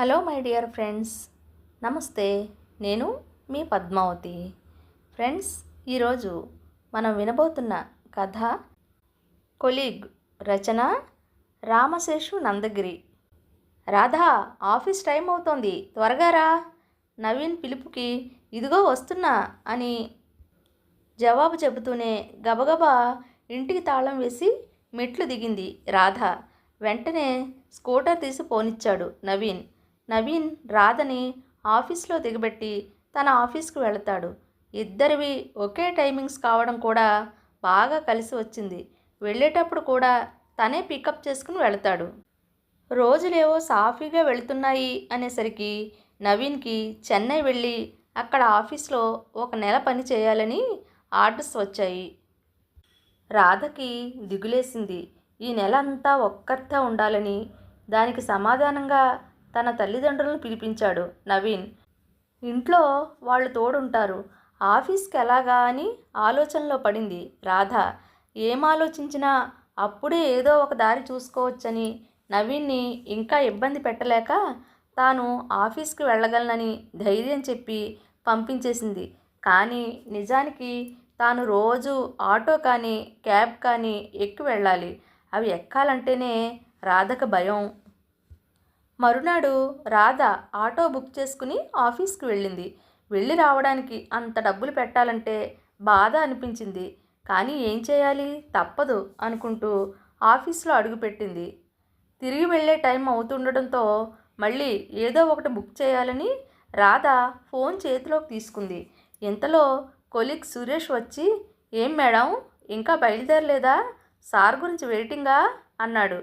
Hello my dear friends. నమస్తే. నేను మీ Padmavati. Friends ఈరోజు మనం వినబోతున్న కథ కొలీగ్ రచన రామశేషు నందగిరి. రాధా ఆఫీస్ టైం అవుతోంది. త్వరగా రా. నవీన్ పిలుపుకి ఇదిగో వస్తున్నా అని జవాబు చెబుతూనే గబగబా ఇంటికి తాళం వేసి మెట్లు దిగింది రాధ. వెంటనే స్కూటర్ తీసి పోనిచ్చాడు నవీన్. నవీన్ రాధని ఆఫీస్లో దిగబెట్టి తన ఆఫీస్కి వెళతాడు. ఇద్దరివి ఒకే టైమింగ్స్ కావడం కూడా బాగా కలిసి వచ్చింది. వెళ్ళేటప్పుడు కూడా తనే పికప్ చేసుకుని వెళతాడు. రోజులేవో సాఫీగా వెళుతున్నాయి అనేసరికి నవీన్కి చెన్నై వెళ్ళి అక్కడ ఆఫీస్లో ఒక నెల పని చేయాలని ఆర్డర్స్ వచ్చాయి. రాధకి దిగులేసింది. ఈ నెల అంతా ఒక్కర్తా ఉండాలని దానికి సమాధానంగా తన తల్లిదండ్రులను పిలిపించాడు. నవీన్ ఇంట్లో వాళ్ళు తోడుంటారు. ఆఫీస్కి ఎలాగా? అని ఆలోచనలో పడింది రాధ. ఏం ఆలోచించినా అప్పుడే ఏదో ఒక దారి చూసుకోవచ్చని. నవీన్ని ఇంకా ఇబ్బంది పెట్టలేక తాను ఆఫీస్కి వెళ్ళగలనని ధైర్యం చెప్పి పంపించేసింది. కానీ నిజానికి తాను రోజు ఆటో కానీ క్యాబ్ కానీ ఎక్కి వెళ్ళాలి. అవి ఎక్కాలంటేనే రాధకు భయం. మరునాడు రాధ ఆటో బుక్ చేసుకుని ఆఫీస్కి వెళ్ళింది. వెళ్ళి రావడానికి అంత డబ్బులు పెట్టాలంటే బాధ అనిపించింది. కానీ ఏం చేయాలి? తప్పదు అనుకుంటూ ఆఫీస్లో అడుగుపెట్టింది తిరిగి వెళ్ళే టైం అవుతుండడంతో మళ్ళీ ఏదో ఒకటి బుక్ చేయాలని రాధ ఫోన్ చేతిలోకి తీసుకుంది. ఇంతలో కొలిక్ సురేష్ వచ్చి ఏం మేడం? ఇంకా బయలుదేరలేదా? సార్ గురించి వెయిటింగా? అన్నాడు.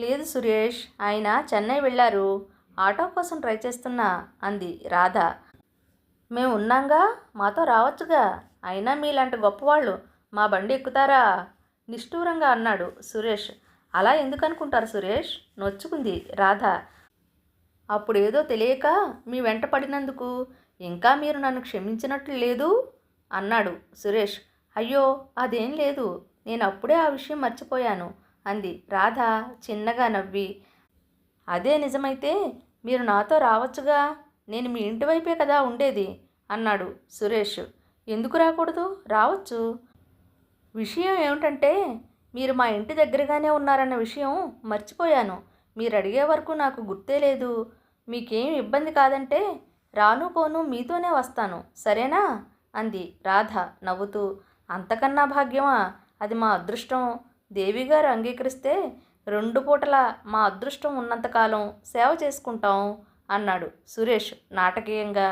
లేదు సురేష్ ఆయన చెన్నై వెళ్ళారు. ఆటో కోసం ట్రై చేస్తున్నా అంది రాధ. మేము ఉన్నాంగా? మాతో రావచ్చుగా? అయినా మీలాంటి గొప్పవాళ్ళు మా బండి ఎక్కుతారా? నిష్ఠూరంగా అన్నాడు సురేష్. అలా ఎందుకు అనుకుంటారు సురేష్? నొచ్చుకుంది రాధ. అప్పుడేదో తెలియక మీ వెంట పడినందుకు ఇంకా మీరు నన్ను క్షమించినట్లు లేదు? అన్నాడు సురేష్. అయ్యో అదేం లేదు. నేను అప్పుడే ఆ విషయం మర్చిపోయాను. అంది. రాధ చిన్నగా నవ్వి అదే నిజమైతే మీరు నాతో రావచ్చుగా? నేను మీ ఇంటి వైపే కదా ఉండేది? అన్నాడు సురేష్. ఎందుకు రాకూడదు? రావచ్చు. విషయం ఏమిటంటే మీరు మా ఇంటి దగ్గరగానే ఉన్నారన్న విషయం మర్చిపోయాను. మీరు అడిగే వరకు నాకు గుర్తే లేదు. మీకేం ఇబ్బంది కాదంటే రాను పోను మీతోనే వస్తాను. సరేనా? అంది రాధ నవ్వుతూ. అంతకన్నా భాగ్యమా? అది మా అదృష్టం. దేవిగారు అంగీకరిస్తే రెండు పూటల మా అదృష్టం ఉన్నంతకాలం సేవ చేసుకుంటాం అన్నాడు సురేష్ నాటకీయంగా.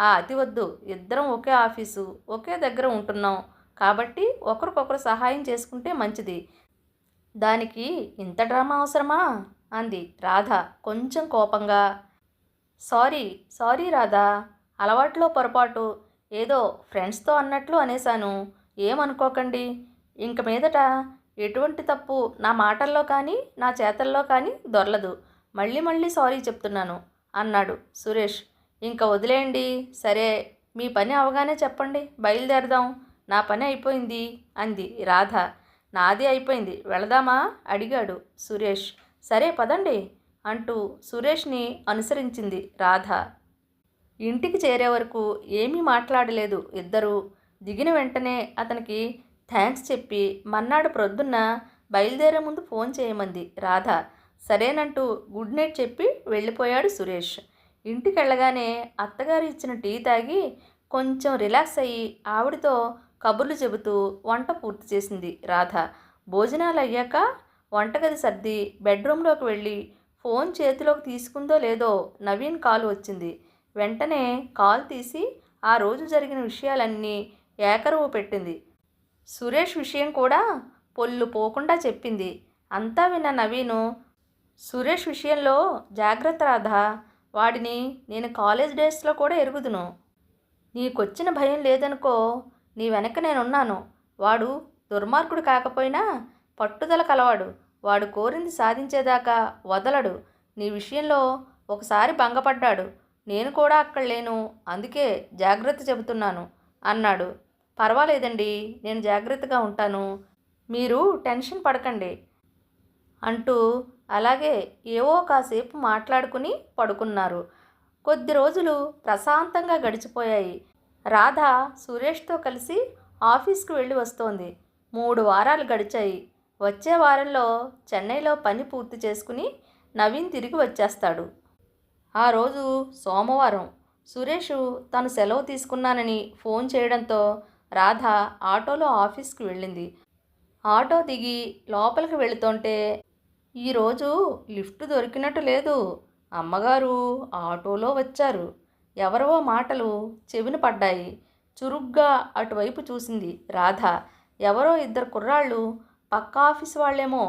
ఆ అతి వద్దు ఇద్దరం ఒకే ఆఫీసు ఒకే దగ్గర ఉంటున్నాం కాబట్టి ఒకరికొకరు సహాయం చేసుకుంటే మంచిది. దానికి ఇంత డ్రామా అవసరమా? అంది రాధ కొంచెం కోపంగా. సారీ సారీ రాధా అలవాట్లో పొరపాటు ఏదో ఫ్రెండ్స్తో అన్నట్లు అనేశాను. ఏమనుకోకండి ఇంక మీదట ఎటువంటి తప్పు నా మాటల్లో కానీ నా చేతల్లో కానీ దొరలదు. మళ్ళీ మళ్ళీ సారీ చెప్తున్నాను అన్నాడు సురేష్. ఇంకా వదిలేయండి. సరే మీ పని అవగానే చెప్పండి. బయలుదేరదాం. నా పని అయిపోయింది అంది రాధ. నాది అయిపోయింది. వెళదామా? అడిగాడు సురేష్. సరే పదండి అంటూ సురేష్ని అనుసరించింది రాధ. ఇంటికి చేరే వరకు ఏమీ మాట్లాడలేదు ఇద్దరూ. దిగిన వెంటనే అతనికి థ్యాంక్స్ చెప్పి మన్నాడు ప్రొద్దున్న బయలుదేరే ముందు ఫోన్ చేయమంది. రాధ సరేనంటూ గుడ్ నైట్ చెప్పి వెళ్ళిపోయాడు సురేష్. ఇంటికి వెళ్ళగానే అత్తగారు ఇచ్చిన టీ తాగి కొంచెం రిలాక్స్ అయ్యి ఆవిడతో కబుర్లు చెబుతూ వంట పూర్తి చేసింది రాధ. భోజనాలు అయ్యాక వంటగది సర్ది బెడ్రూమ్లోకి వెళ్ళి ఫోన్ చేతిలోకి తీసుకుందో లేదో నవీన్ కాల్ వచ్చింది. వెంటనే కాల్ తీసి ఆ రోజు జరిగిన విషయాలన్నీ ఏకరువు పెట్టింది. సురేష్ విషయం కూడా పొల్లు పోకుండా చెప్పింది. అంతా విన్న నవీను సురేష్ విషయంలో జాగ్రత్త రాధా వాడిని నేను కాలేజ్ డేస్లో కూడా ఎరుగుదును. నీకొచ్చిన భయం లేదనుకో నీ వెనక నేనున్నాను. వాడు దుర్మార్గుడు కాకపోయినా పట్టుదల కలవాడు. వాడు కోరింది సాధించేదాకా వదలడు. నీ విషయంలో ఒకసారి భంగపడ్డాడు. నేను కూడా అక్కడ లేను. అందుకే జాగ్రత్త చెబుతున్నాను అన్నాడు. పర్వాలేదండి నేను జాగ్రత్తగా ఉంటాను. మీరు టెన్షన్ పడకండి అంటూ అలాగే ఏవో కాసేపు మాట్లాడుకుని పడుకున్నారు. కొద్ది రోజులు ప్రశాంతంగా గడిచిపోయాయి. రాధ సురేష్తో కలిసి ఆఫీస్కి వెళ్ళి వస్తోంది. మూడు వారాలు గడిచాయి. వచ్చే వారంలో చెన్నైలో పని పూర్తి చేసుకుని నవీన్ తిరిగి వచ్చేస్తాడు. ఆ రోజు సోమవారం. సురేష్ తను సెలవు తీసుకున్నానని ఫోన్ చేయడంతో రాధ ఆటోలో ఆఫీస్కి వెళ్ళింది. ఆటో దిగి లోపలికి వెళుతుంటే ఈరోజు లిఫ్ట్ దొరికినట్టు లేదు. అమ్మగారు ఆటోలో వచ్చారు. ఎవరో మాటలు చెవిన పడ్డాయి. చురుగ్గా అటువైపు చూసింది రాధ. ఎవరో ఇద్దరు కుర్రాళ్ళు పక్క ఆఫీస్ వాళ్ళేమో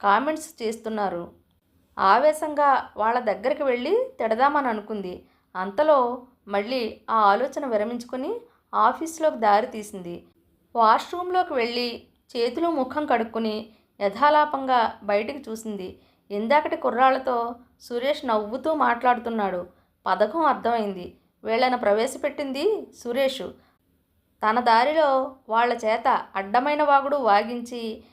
కామెంట్స్ చేస్తున్నారు. ఆవేశంగా వాళ్ళ దగ్గరికి వెళ్ళి తిడదామని అనుకుంది. అంతలో మళ్ళీ ఆ ఆలోచన విరమించుకొని ఆఫీస్లోకి దారి తీసింది. వాష్రూమ్లోకి వెళ్ళి చేతులు ముఖం కడుక్కుని యథాలాపంగా బయటికి చూసింది. ఇందాకటి కుర్రాళ్ళతో సురేష్ నవ్వుతూ మాట్లాడుతున్నాడు. పథకం అర్థమైంది. వీళ్ళను ప్రవేశపెట్టింది సురేష్. తన దారిలో వాళ్ళ చేత అడ్డమైన వాగుడు వాగించి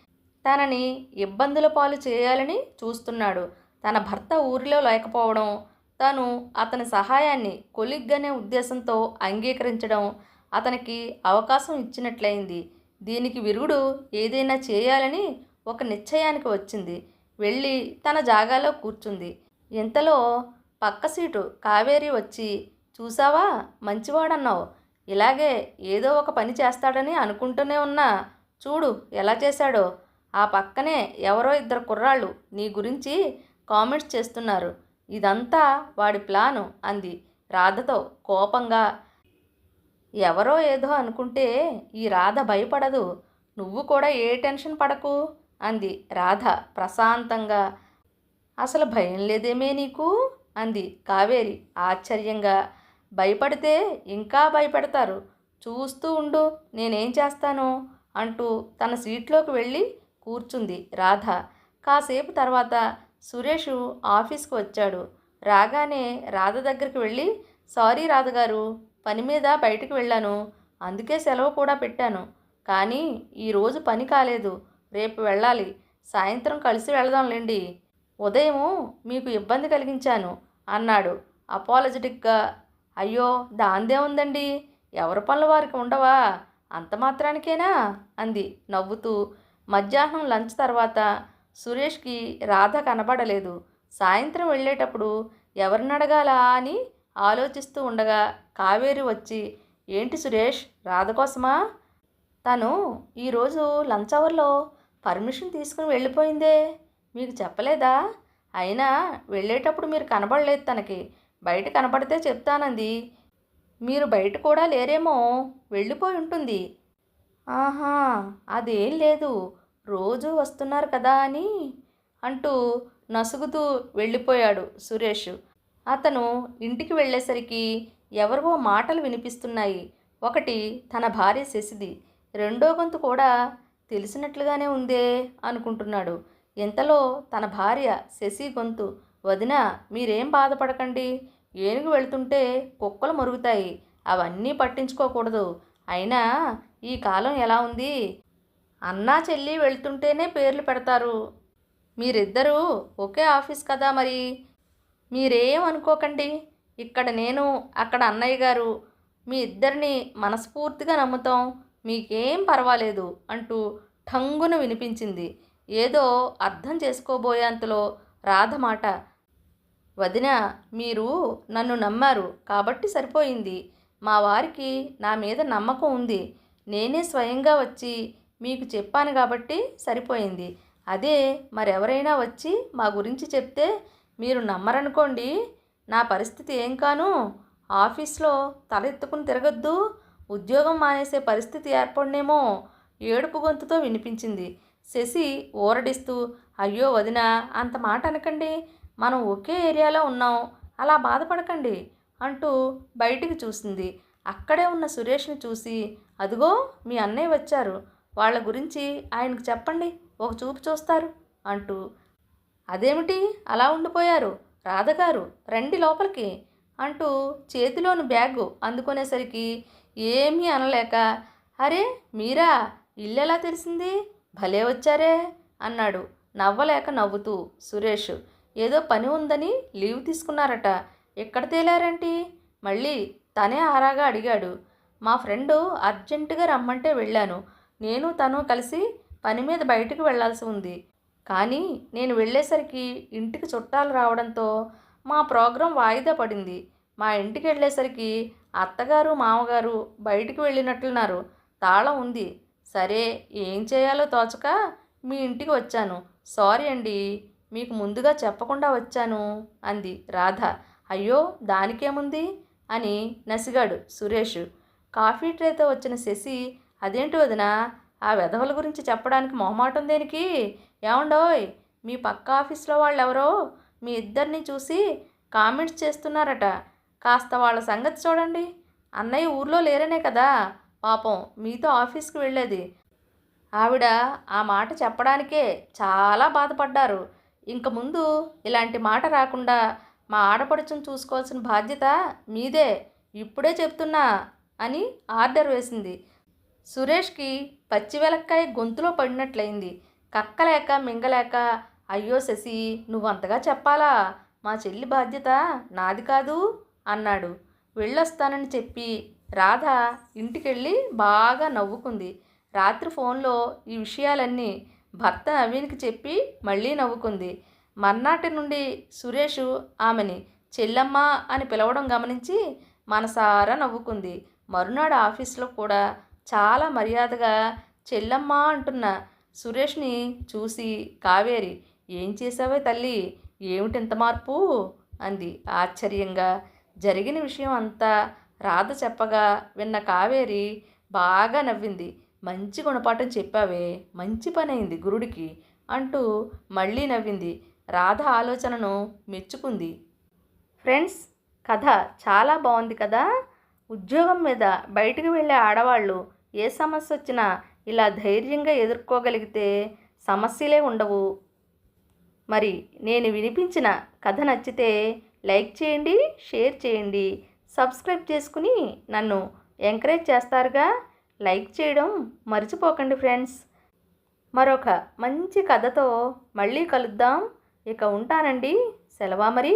తనని ఇబ్బందుల పాలు చేయాలని చూస్తున్నాడు. తన భర్త ఊరిలో లేకపోవడం తను అతని సహాయాన్ని కొలిగ్గనే ఉద్దేశంతో అంగీకరించడం అతనికి అవకాశం ఇచ్చినట్లయింది. దీనికి విరుగుడు ఏదైనా చేయాలని ఒక నిశ్చయానికి వచ్చింది. వెళ్ళి తన జాగాలో కూర్చుంది. ఇంతలో పక్క సీటు కావేరి వచ్చి చూసావా? మంచివాడన్నావు. ఇలాగే ఏదో ఒక పని చేస్తాడని అనుకుంటూనే ఉన్నా. చూడు ఎలా చేశాడో. ఆ పక్కనే ఎవరో ఇద్దరు కుర్రాళ్ళు నీ గురించి కామెంట్స్ చేస్తున్నారు. ఇదంతా వాడి ప్లాను అంది రాధతో కోపంగా. ఎవరో ఏదో అనుకుంటే ఈ రాధ భయపడదు. నువ్వు కూడా ఏ టెన్షన్ పడకు అంది రాధ ప్రశాంతంగా. అసలు భయం లేదేమే నీకు? అంది కావేరి ఆశ్చర్యంగా. భయపడితే ఇంకా భయపెడతారు. చూస్తూ ఉండు నేనేం చేస్తాను అంటూ తన సీట్లోకి వెళ్ళి కూర్చుంది రాధ. కాసేపు తర్వాత సురేష్ ఆఫీస్కి వచ్చాడు. రాగానే రాధ దగ్గరికి వెళ్ళి సారీ రాధ గారు పని మీద బయటికి వెళ్ళాను. అందుకే సెలవు కూడా పెట్టాను. కానీ ఈరోజు పని కాలేదు. రేపు వెళ్ళాలి. సాయంత్రం కలిసి వెళదాంలేండి ఉదయము మీకు ఇబ్బంది కలిగించాను అన్నాడు అపాలజెటిక్గా. అయ్యో దాందే ఉందండి. ఎవరి పనులు వారికి ఉండవా? అంత మాత్రానికేనా? అంది నవ్వుతూ. మధ్యాహ్నం లంచ్ తర్వాత సురేష్కి రాధ కనబడలేదు. సాయంత్రం వెళ్ళేటప్పుడు ఎవరిని అడగాలా అని ఆలోచిస్తూ ఉండగా కావేరి వచ్చి ఏంటి సురేష్ రాధ కోసమా తను ఈరోజు లంచ్ అవర్లో పర్మిషన్ తీసుకుని వెళ్ళిపోయిందే. మీకు చెప్పలేదా? అయినా వెళ్ళేటప్పుడు మీరు కనబడలేదు తనకి. బయట కనబడితే చెప్తానంది. మీరు బయట కూడా లేరేమో వెళ్ళిపోయి ఉంటుంది. ఆహా అదేం లేదు. రోజు వస్తున్నారు కదా అని అంటూ నసుగుతూ వెళ్ళిపోయాడు సురేష్. అతను ఇంటికి వెళ్ళేసరికి ఎవరివో మాటలు వినిపిస్తున్నాయి. ఒకటి తన భార్య శశిది. రెండో గొంతు కూడా తెలిసినట్లుగానే ఉందే అనుకుంటున్నాడు. ఇంతలో తన భార్య శశి గొంతు వదిన మీరేం బాధపడకండి. ఏనుగు వెళ్తుంటే కుక్కలు మరుగుతాయి. అవన్నీ పట్టించుకోకూడదు. అయినా ఈ కాలం ఎలా ఉంది? అన్నా చెల్లి వెళ్తుంటేనే పేర్లు పెడతారు. మీరిద్దరూ ఒకే ఆఫీస్ కదా మరి? మీరేం అనుకోకండి ఇక్కడ నేను అక్కడ అన్నయ్య గారు మీ ఇద్దరిని మనస్ఫూర్తిగా నమ్ముతాం. మీకేం పర్వాలేదు అంటూ ఠంగున వినిపించింది. ఏదో అర్థం చేసుకోబోయేంతలో రాధమాట వదిన మీరు నన్ను నమ్మారు కాబట్టి సరిపోయింది. మా వారికి నా మీద నమ్మకం ఉంది. నేనే స్వయంగా వచ్చి మీకు చెప్పాను కాబట్టి సరిపోయింది. అదే మరెవరైనా వచ్చి మా గురించి చెప్తే మీరు నమ్మరనుకోండి నా పరిస్థితి ఏం కాను? ఆఫీస్లో తలెత్తుకుని తిరగద్దు. ఉద్యోగం మానేసే పరిస్థితి ఏర్పడినేమో ఏడుపు గొంతుతో వినిపించింది. శశి ఊరడిస్తూ అయ్యో వదిన అంత మాట అనకండి. మనం ఒకే ఏరియాలో ఉన్నాం. అలా బాధపడకండి అంటూ బయటికి చూసింది. అక్కడే ఉన్న సురేష్ని చూసి అదిగో మీ అన్నయ్య వచ్చారు. వాళ్ళ గురించి ఆయనకు చెప్పండి. ఒక చూపు చూస్తారు అంటూ అదేమిటి? అలా ఉండిపోయారు. రాధగారు రండి లోపలికి అంటూ చేతిలోని బ్యాగు అందుకునేసరికి ఏమీ అనలేక అరే మీరా ఇల్లు ఎలా తెలిసింది? భలే వచ్చారే అన్నాడు. నవ్వలేక నవ్వుతూ సురేష్ ఏదో పని ఉందని లీవ్ తీసుకున్నారట. ఎక్కడ తేలారేంటి? మళ్ళీ తనే ఆరాగా అడిగాడు. మా ఫ్రెండు అర్జెంటుగా రమ్మంటే వెళ్ళాను. నేను తను కలిసి పని మీద బయటకు వెళ్ళాల్సి ఉంది. కానీ నేను వెళ్ళేసరికి ఇంటికి చుట్టాలు రావడంతో మా ప్రోగ్రాం వాయిదా పడింది. మా ఇంటికి వెళ్ళేసరికి అత్తగారు మామగారు బయటికి వెళ్ళినట్లున్నారు తాళం ఉంది. సరే ఏం చేయాలో తోచక మీ ఇంటికి వచ్చాను. సారీ అండి మీకు ముందుగా చెప్పకుండా వచ్చాను అంది రాధ. అయ్యో దానికేముంది? అని నసిగాడు సురేష్. కాఫీ ట్రేతో వచ్చిన శశి అదేంటి వదినా ఆ వెధవల గురించి చెప్పడానికి మొహమాటం దేనికి? ఏమండోయ్ మీ పక్క ఆఫీస్లో వాళ్ళు ఎవరో మీ ఇద్దరిని చూసి కామెంట్స్ చేస్తున్నారట. కాస్త వాళ్ళ సంగతి చూడండి. అన్నయ్య ఊర్లో లేరనే కదా. పాపం మీతో ఆఫీస్కి వెళ్ళేది. ఆవిడ ఆ మాట చెప్పడానికే చాలా బాధపడ్డారు. ఇంక ముందు ఇలాంటి మాట రాకుండా మా ఆడపడుచును చూసుకోవాల్సిన బాధ్యత మీదే. ఇప్పుడే చెప్తున్నా అని ఆర్డర్ వేసింది. సురేష్కి పచ్చి వెలక్కాయ గొంతులో పడినట్లయింది. కక్కలేక మింగలేక అయ్యో శశి నువ్వంతగా చెప్పాలా? మా చెల్లి బాధ్యత నాది కాదు అన్నాడు. వెళ్ళొస్తానని చెప్పి రాధ ఇంటికెళ్ళి బాగా నవ్వుకుంది. రాత్రి ఫోన్లో ఈ విషయాలన్నీ భర్త నవీన్కి చెప్పి మళ్ళీ నవ్వుకుంది. మర్నాటి నుండి సురేష్ ఆమెని చెల్లమ్మ అని పిలవడం గమనించి మనసారా నవ్వుకుంది. మరునాడు ఆఫీస్లో కూడా చాలా మర్యాదగా చెల్లమ్మ అంటున్న సురేష్ని చూసి కావేరి ఏం చేసావే తల్లి? ఏమిటింత మార్పు? అంది. ఆశ్చర్యంగా. జరిగిన విషయం అంతా రాధ చెప్పగా విన్న కావేరి బాగా నవ్వింది. మంచి గుణపాఠం చెప్పావే మంచి పని అయింది గురుడికి అంటూ మళ్ళీ నవ్వింది. రాధ ఆలోచనను మెచ్చుకుంది. ఫ్రెండ్స్ కథ చాలా బాగుంది కదా? ఉద్యోగం మీద బయటికి వెళ్ళే ఆడవాళ్ళు ఏ సమస్య వచ్చినా ఇలా ధైర్యంగా ఎదుర్కోగలిగితే సమస్యలే ఉండవు. మరి నేను వినిపించిన కథ నచ్చితే లైక్ చేయండి షేర్ చేయండి సబ్స్క్రైబ్ చేసుకుని నన్ను ఎంకరేజ్ చేస్తారుగా. లైక్ చేయడం మర్చిపోకండి ఫ్రెండ్స్. మరొక మంచి కథతో మళ్ళీ కలుద్దాం. ఇక ఉంటానండి. సెలవా మరి.